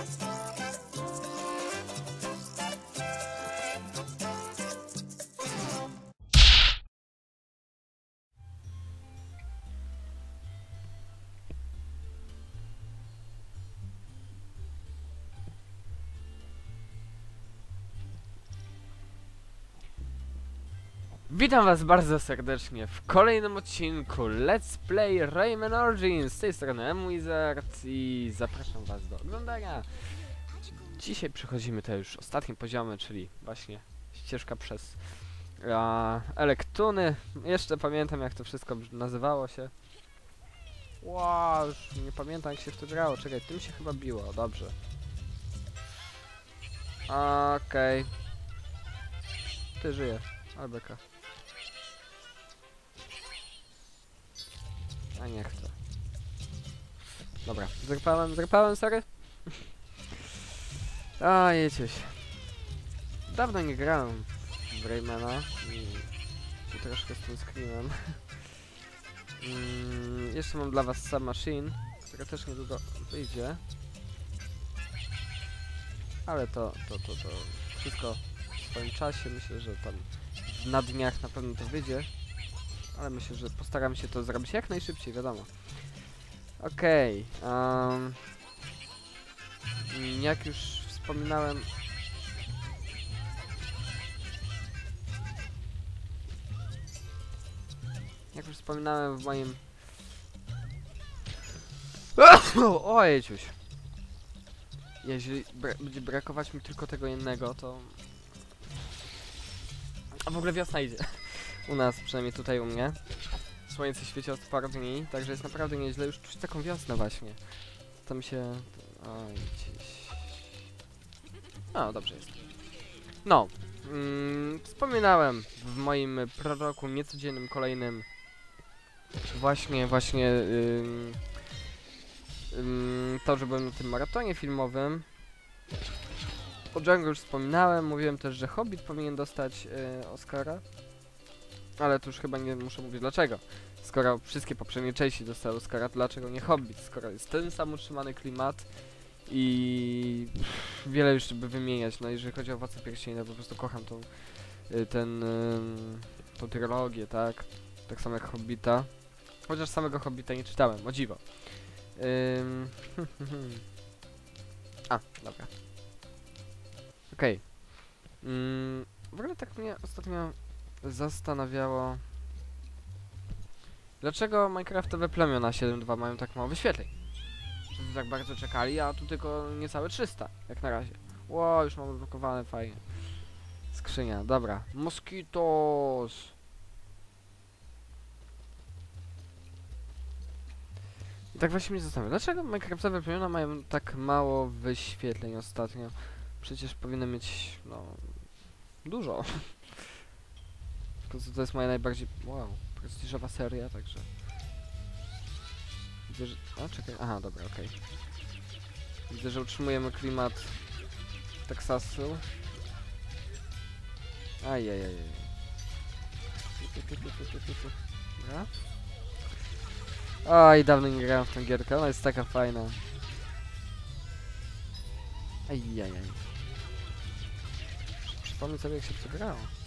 Just Witam was bardzo serdecznie w kolejnym odcinku Let's Play Rayman Origins. Z tej strony Emuizard i zapraszam was do oglądania. Dzisiaj przechodzimy te już ostatnie poziomy, czyli właśnie ścieżka przez a, Elektuny. Jeszcze pamiętam jak to wszystko nazywało się. Wow, już nie pamiętam jak się w to grało. Czekaj, tym się chyba biło, dobrze. Okej. Ty żyjesz, Albeka. Dobra, zerpałem, zerpałem, sorry. A, jecieć. Dawno nie grałem w Raymana i troszkę z tym screamem. mm, jeszcze mam dla was Submachine, która też niedługo wyjdzie. Ale to, to, to, to wszystko w swoim czasie. Myślę, że tam na dniach na pewno to wyjdzie. Ale myślę, że postaram się to zrobić jak najszybciej, wiadomo. Okej. em, mm, jak już wspominałem... Jak już wspominałem w moim... Ojejciuś. Jeśli bra będzie brakować mi tylko tego jednego, to... A w ogóle wiosna idzie. U nas, przynajmniej tutaj u mnie. Słońce świeci od paru dni, także jest naprawdę nieźle. Już czuć taką wiosnę właśnie. To mi się... Oj, gdzieś... No, dobrze jest. No. Mm, wspominałem w moim proroku niecodziennym kolejnym właśnie, właśnie ym, ym, to, że byłem na tym maratonie filmowym. O Django już wspominałem, mówiłem też, że Hobbit powinien dostać y, Oscara. Ale tu już chyba nie muszę mówić dlaczego. Skoro wszystkie poprzednie części dostały Oscara, to dlaczego nie Hobbit? Skoro jest ten sam utrzymany klimat i pff, wiele już by wymieniać. No jeżeli chodzi o Władcę Pierścienia, po prostu kocham tą, y, ten, ym, tą trylogię, tak? Tak samo jak Hobbita. Chociaż samego Hobbita nie czytałem, o dziwo. Ym, A, dobra. Okej. Mm, w ogóle tak mnie ostatnio zastanawiało Dlaczego Minecraftowe plemiona 7.2 mają tak mało wyświetleń? Wszyscy tak bardzo czekali, a tu tylko niecałe 300, jak na razie. Ło, już mamy blokowane, fajnie. Skrzynia, dobra. Moskitos! I tak właśnie mnie zastanawia, dlaczego Minecraftowe plemiona mają tak mało wyświetleń ostatnio? Przecież powinny mieć, no... Dużo. Prostu to jest moja najbardziej... Wow, prestiżowa seria, także... Widzę, że... A, czekaj, aha, dobra, okej. Widzę, że utrzymujemy klimat Teksasu. Ajajajaj. Dobra. Oj, dawno nie grałem w tę gierkę, ona jest taka fajna. Ajajaj. Przypomnij sobie jak się w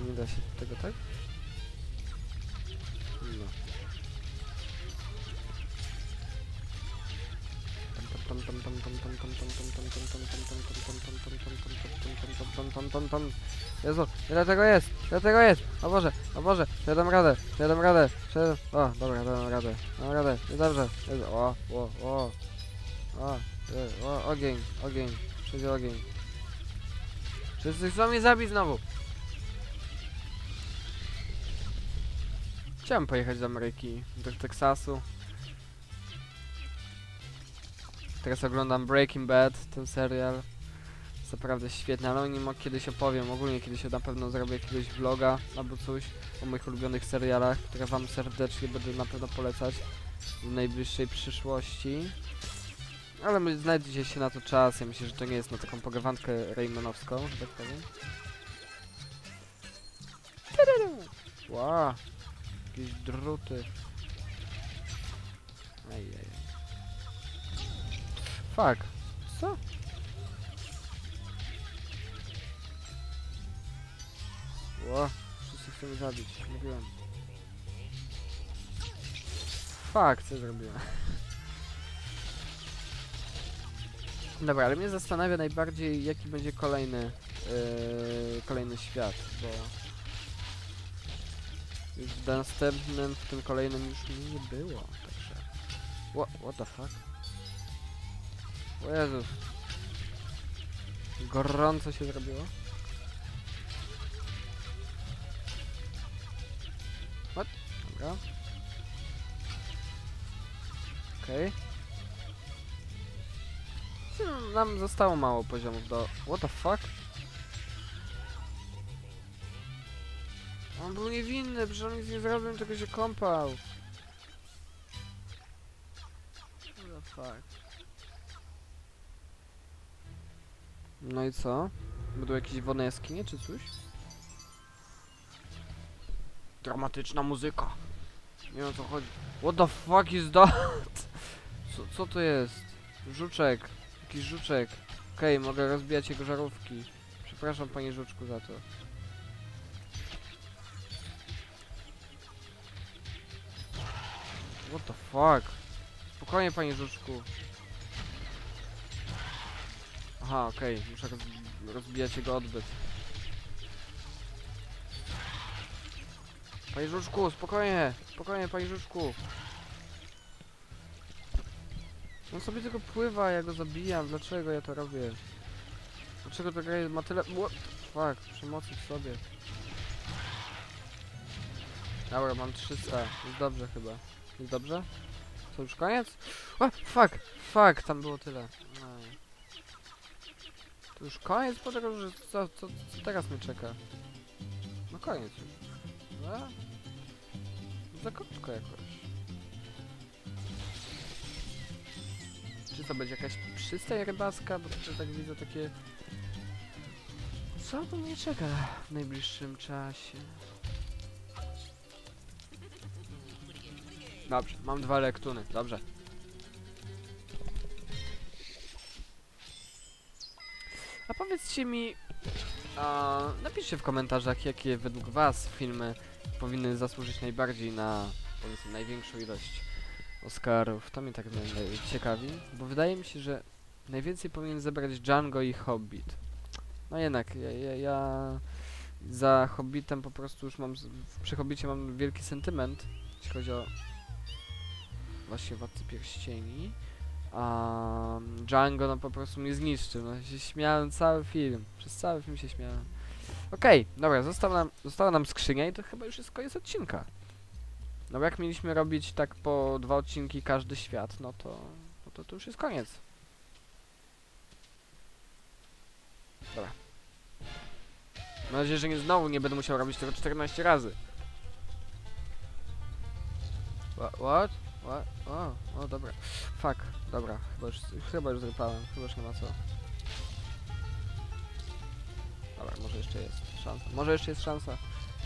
to nie da się tego tak? No. Jezu, ile tego jest? Ile tego jest? O Boże, o Boże, ja dam radę, ja dam radę, ja O, dobra, dam radę, dam radę, jest dobrze. Jezu, o, o, o, o, o, ogień, ogień, przyjdzie ogień. Wszyscy chcą mnie zabić znowu. Chciałem pojechać do Ameryki, do Teksasu. Teraz oglądam Breaking Bad, ten serial. Jest naprawdę świetny, ale o nim kiedyś opowiem. Ogólnie kiedyś na pewno zrobię jakiegoś vloga albo coś o moich ulubionych serialach, które wam serdecznie będę na pewno polecać w najbliższej przyszłości. Ale my- znajdzie się na to czas, ja myślę, że to nie jest na taką pogawandkę Raymanowską, że tak powiem. Wow, jakieś druty. Ajajaj. Fuck. Co? Ło, wszyscy chcą mnie zabić, mówiłem. Fuck, co zrobiłem? Dobra, ale mnie zastanawia najbardziej, jaki będzie kolejny, yy, kolejny świat, bo już w następnym, w tym kolejnym już nie było, także... What, what the fuck? O Jezus. Gorąco się zrobiło. What? Dobra. Okej. Hmm, Nam zostało mało poziomów do... What the fuck? On był niewinny, przecież on nic nie zrobił, tylko się kąpał. The fuck? No i co? Będą jakieś wodne jaskinie czy coś? Dramatyczna muzyka. Nie wiem o co chodzi. What the fuck is that? Co, co to jest? Żuczek. Jakiś żuczek. Okej, mogę rozbijać jego żarówki. Przepraszam panie żuczku za to. What the fuck? Spokojnie panie żuczku. Aha, okej, muszę roz rozbijać jego odbyt. Panie żuczku, spokojnie! Spokojnie, panie żuczku! On sobie tylko pływa, ja go zabijam. Dlaczego ja to robię? Dlaczego jest- ma tyle... What? Fuck, przemocy w sobie. Dobra, mam 300. Jest dobrze chyba. Jest dobrze? To już koniec? O, fuck! Fuck, tam było tyle. Aj. To już koniec podróży? Co, co, co teraz mnie czeka? No koniec już. No? Za krótko jakoś. Czy to będzie jakaś przystań rybaska? Bo to tak widzę takie... Co tu mnie czeka w najbliższym czasie? Dobrze, mam dwa lektuny, dobrze. A powiedzcie mi, a, napiszcie w komentarzach, jakie według was filmy powinny zasłużyć najbardziej na, powiedzmy, największą ilość Oscarów. To mnie tak ciekawi, bo wydaje mi się, że najwięcej powinien zebrać Django i Hobbit. No jednak, ja, ja, ja za Hobbitem po prostu już mam, przy Hobbicie mam wielki sentyment, jeśli chodzi o właśnie Władcy Pierścieni. A Django no po prostu mnie zniszczył, no się śmiałem cały film, przez cały film się śmiałem. Okej, dobra, została nam, została nam skrzynia i to chyba już jest koniec odcinka. No bo jak mieliśmy robić tak po dwa odcinki każdy świat, no to, no to, to już jest koniec. Dobra. Mam nadzieję, że nie znowu nie będę musiał robić tego 14 razy. Wha- What? What? O, o dobra. Fuck, dobra, chyba już, chyba już zrypałem, chyba już nie ma co. Dobra, może jeszcze jest szansa, może jeszcze jest szansa.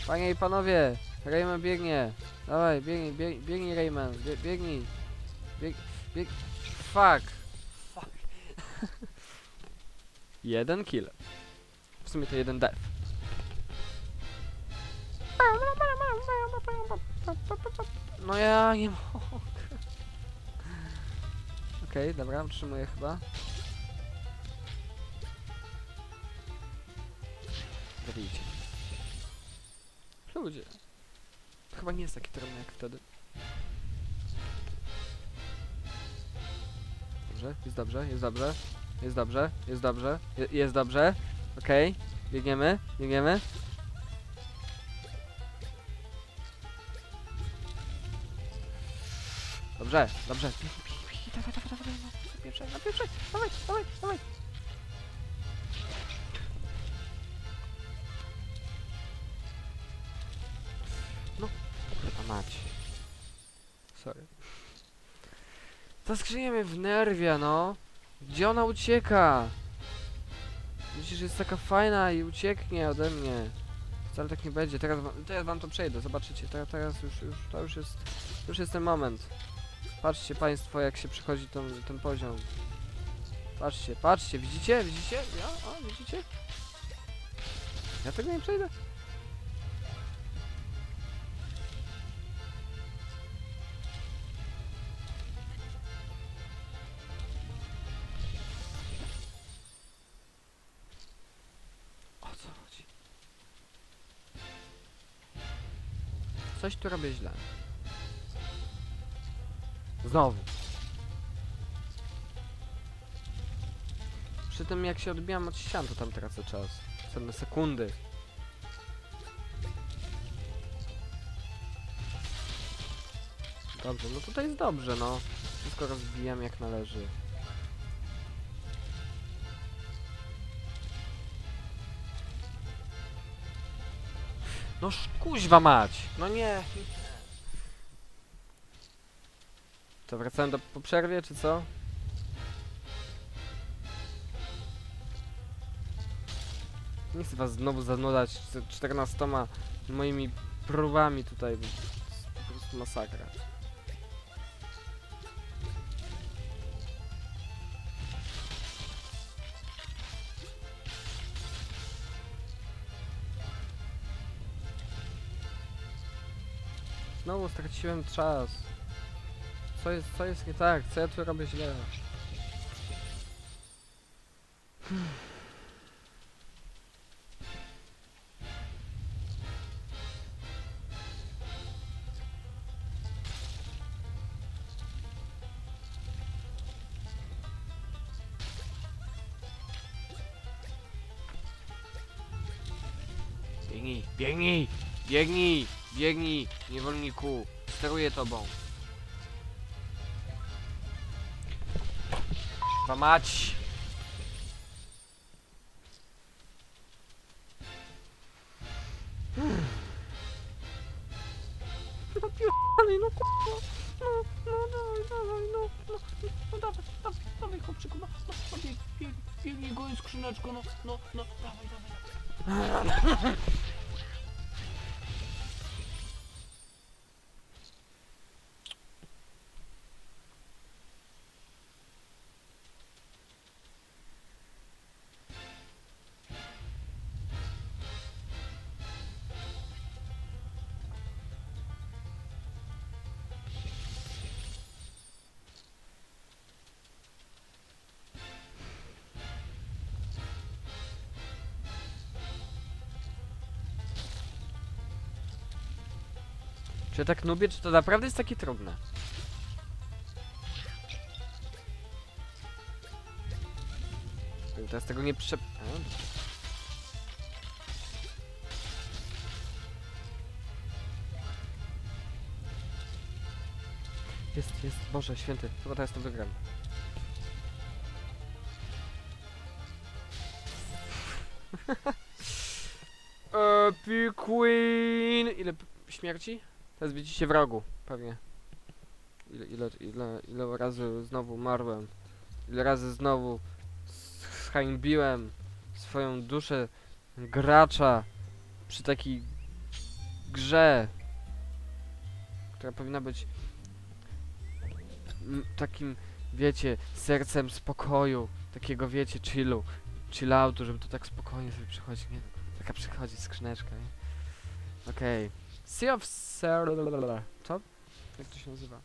Panie i panowie, Rayman biegnie. Dawaj, biegnij, bieg, biegnij Rayman, bie, biegnij. Bieg, bieg... Fuck. Fuck. jeden kill. W sumie to jeden death. No ja nie mogę. Okej, dobra, utrzymuję chyba. Zabijcie. Ludzie. To chyba nie jest taki trudny jak wtedy. Dobrze, jest dobrze, jest dobrze. Jest dobrze, jest dobrze, je, jest dobrze. Okej, biegniemy, biegniemy. Dobrze, dobrze. Dawaj, dawaj, napieprzaj, napieprzaj, dawaj, dawaj, dawaj. No, kurwa mać. Sorry. Ta skrzynia mnie wnerwia, no. Gdzie ona ucieka? Myślisz, że jest taka fajna i ucieknie ode mnie. Wcale tak nie będzie. Teraz, wam- teraz wam to przejdę, zobaczycie. Teraz, teraz już, już, to już jest, już jest ten moment. Patrzcie państwo, jak się przechodzi ten, ten poziom. Patrzcie, patrzcie, widzicie? Widzicie? Ja? A, widzicie? Ja tego nie przejdę. O co chodzi? Coś tu robię źle. Znowu. Przy tym jak się odbijam od ścian, to tam tracę czas. Cenne sekundy. Dobrze, no tutaj jest dobrze, no. Wszystko rozbijam jak należy. No kuźwa mać! No nie! To wracałem do po przerwie, czy co? Nie chcę was znowu zanudać z 14 moimi próbami tutaj. bo po prostu masakra. Znowu straciłem czas. Co jest, co jest nie tak? Co ja tu robię źle? Biegnij, biegnij, biegnij, biegnij, niewolniku, steruję tobą. Chyba mać. No pierdolej, no kurwa. No, no, dawaj, dawaj, no, no, no, dawaj, dawaj, dawaj, chłopczyku, no, no, no, bieg, bieg, biegnij go i skrzyneczko, no, no, no, dawaj, dawaj. Czy tak nubię, czy to naprawdę jest takie trudne? Teraz tego nie prze... A. Jest, jest, Boże, święty, chyba teraz to wygram. Epic Queen! Ile śmierci? Teraz widzicie w rogu, pewnie. Ile, ile, ile, ile razy znowu umarłem. Ile razy znowu zhańbiłem swoją duszę gracza przy takiej grze, która powinna być takim, wiecie, sercem spokoju, takiego, wiecie, chillu, chilloutu, żeby to tak spokojnie sobie przychodzi, nie? Taka przychodzi skrzyneczka, nie? Okej. Sea of Ser... Co? Jak to się nazywa?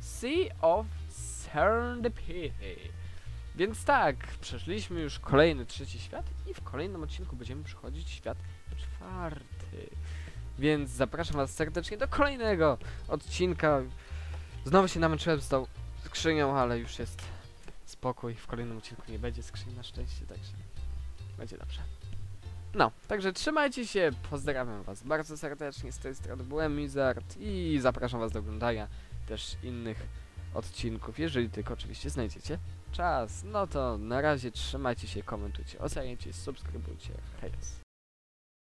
Sea of Serendipity. Więc tak, przeszliśmy już kolejny, trzeci świat i w kolejnym odcinku będziemy przechodzić świat czwarty. Więc zapraszam was serdecznie do kolejnego odcinka. Znowu się namęczyłem z tą skrzynią, ale już jest spokój. W kolejnym odcinku nie będzie skrzyni na szczęście, także będzie dobrze. No, także trzymajcie się, pozdrawiam was bardzo serdecznie, z tej strony byłem Mizard i zapraszam was do oglądania też innych odcinków, jeżeli tylko oczywiście znajdziecie czas. No to na razie trzymajcie się, komentujcie, oceniajcie, subskrybujcie, hejs.